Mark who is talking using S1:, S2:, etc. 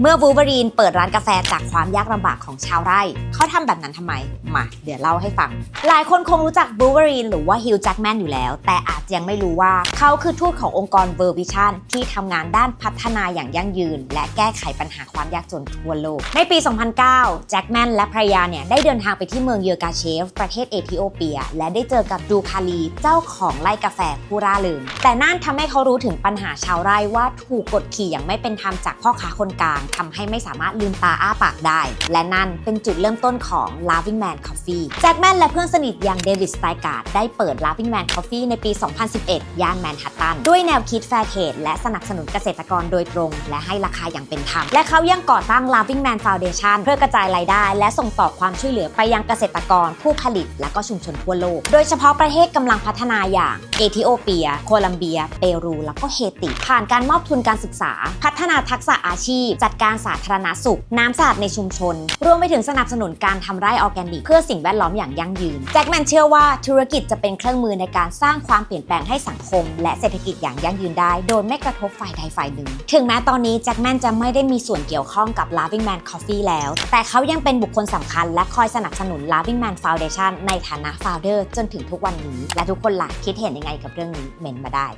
S1: เมื่อวูเบอรีนเปิดร้านกาแฟจากความยากลำบากของชาวไร่ เขาทำแบบนั้นทำไม มา เดี๋ยวเล่าให้ฟัง หลายคนคงรู้จักบูเบอรีนหรือว่าฮิลแจ็กแมนอยู่แล้ว แต่อาจยังไม่รู้ว่า เขาคือทูตขององค์กรเวอร์วิชันที่ทำงานด้านพัฒนาอย่างยั่งยืน และแก้ไขปัญหาความยากจนทั่วโลก ในปี 2009 แจ็คแมนและภรรยาเนี่ยได้เดินทางไปที่เมืองเยอกาเชฟ ประเทศเอธิโอเปีย และได้เจอกับดูคาลีเจ้าของไร่กาแฟผู้ร่าเริงแต่นั่นทำให้เขารู้ถึงปัญหาชาวไร่ว่าถูกกดขี่อย่างไม่เป็นธรรมจากพ่อค้าคนกลางทำให้ไม่สามารถลืมตาอ้าปากได้ และนั่นเป็นจุดเริ่มต้นของ Loving Man Coffee แจ็คแมนและเพื่อนสนิทอย่างเดวิดสไตการ์ดได้เปิด Loving Man Coffee ในปี 2011 ย่านแมนฮัตตัน ด้วยแนวคิดแฟร์เทรดและสนับสนุนเกษตรกรโดยตรง และให้ราคาอย่างเป็นธรรมและเขายังก่อตั้ง Loving Man Foundation เพื่อกระจายรายได้ และส่งต่อความช่วยเหลือไปยังเกษตรกร ผู้ผลิต และก็ชุมชนทั่วโลก โดยเฉพาะประเทศกำลังพัฒนาอย่างเอธิโอเปีย โคลัมเบีย เปรู แล้วก็เฮติ ผ่านการมอบทุนการศึกษา พัฒนาทักษะอาชีพ จัดการสาธารณสุข น้ำสะอาดในชุมชน รวมไปถึงสนับสนุนการทำไร่ออร์แกนิก เพื่อสิ่งแวดล้อมอย่างยั่งยืน แจ็คแมนเชื่อว่าธุรกิจจะเป็นเครื่องมือในการสร้างความเปลี่ยนแปลงให้สังคม และเศรษฐกิจอย่างยั่งยืนได้ โดยไม่กระทบฝ่ายใดฝ่ายหนึ่ง ถึงแม้ตอนนี้แจ็คแมนจะไม่ได้มีส่วนเกี่ยวข้องกับ Loving Man Coffee แล้ว แต่เขายังเป็นบุคคลสำคัญ และคอยสนับสนุน Loving Man Foundation ในฐานะ founder จนถึงทุกวันนี้ และทุกคนล่ะคิดเห็นยังไงกับเรื่องนี้เมนมาได้